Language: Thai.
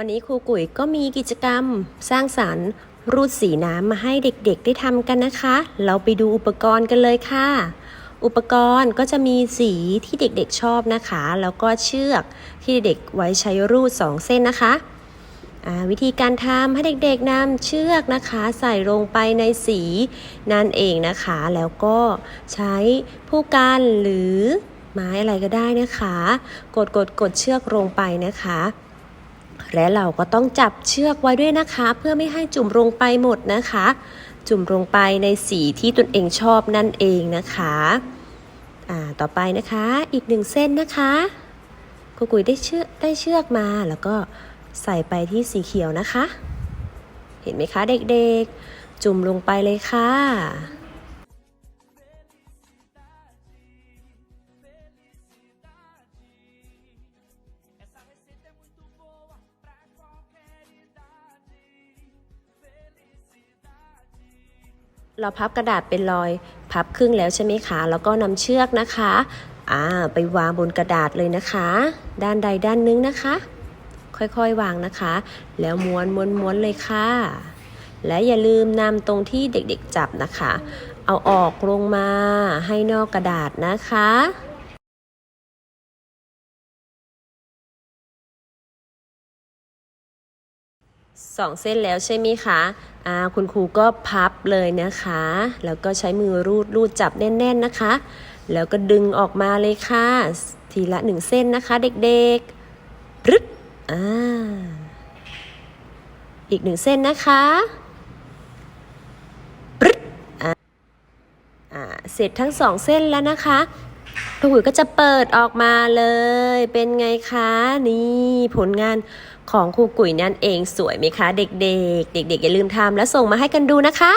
วันนี้ครูกุ๋ยก็มีกิจกรรมสร้างสารรค์ รูดสีน้ำมาให้เด็กๆ ได้ทำกันนะคะ เราไปดูอุปกรณ์กันเลยค่ะ อุปกรณ์ก็จะมีสีที่เด็กๆชอบนะคะ แล้วก็เชือกที่เด็กๆไว้ใช้รูดสองเส้นนะคะอ่าวิธีการทำให้เด็กๆนำเชือกนะคะ ใส่ลงไปในสีนั่นเองนะคะ แล้วก็ใช้ผู้กันหรือไม้อะไรก็ได้นะคะ กดกดกดเชือกลงไปนะคะ และเราก็ต้องจับเชือกไว้ด้วยนะคะ เพื่อไม่ให้จุ่มลงไปหมดนะคะ จุ่มลงไปในสีที่ตนเองชอบนั่นเองนะคะอ่าต่อไปนะคะอีกหนึ่งเส้นนะคะกุกุยได้เชือกได้เชือกมาแล้วก็ใส่ไปที่สีเขียวนะคะ เห็นไหมคะเด็กๆ จุ่มลงไปเลยค่ะ เราพับกระดาษเป็นรอย พับครึ่งแล้วใช่ไหมคะ แล้วก็นำเชือกนะคะอ่าไปวางบนกระดาษเลยนะคะ ด้านใดด้านหนึงนะคะ ค่อยๆวางนะคะ แล้วม้วนม้วนม้วนเลยค่ะ และอย่าลืมนำตรงที่เด็กๆจับนะคะ เอาออกลงมาให้นอกกระดาษนะคะสองเส้นแล้วใช่ไหมคะ อ่าคุณครูก็พับเลยนะคะ แล้วก็ใช้มือรูดรูดจับแน่น ๆนะคะ แล้วก็ดึงออกมาเลยค่ะ ทีละหนึ่งเส้นนะคะ เด็กๆปรึ๊ดอ่าอีกหนึ่งเส้นนะคะปรึ๊ดอ่าอ่าเสร็จทั้งสองเส้นแล้วนะคะ ครูกุ๋ยก็จะเปิดออกมาเลย เป็นไงคะนี่ผลงานของครูกุ๋ยนั่นเองสวยไหมคะ เด็กๆ เด็ก ๆ อย่าลืมทำแล้วส่งมาให้กันดูนะคะ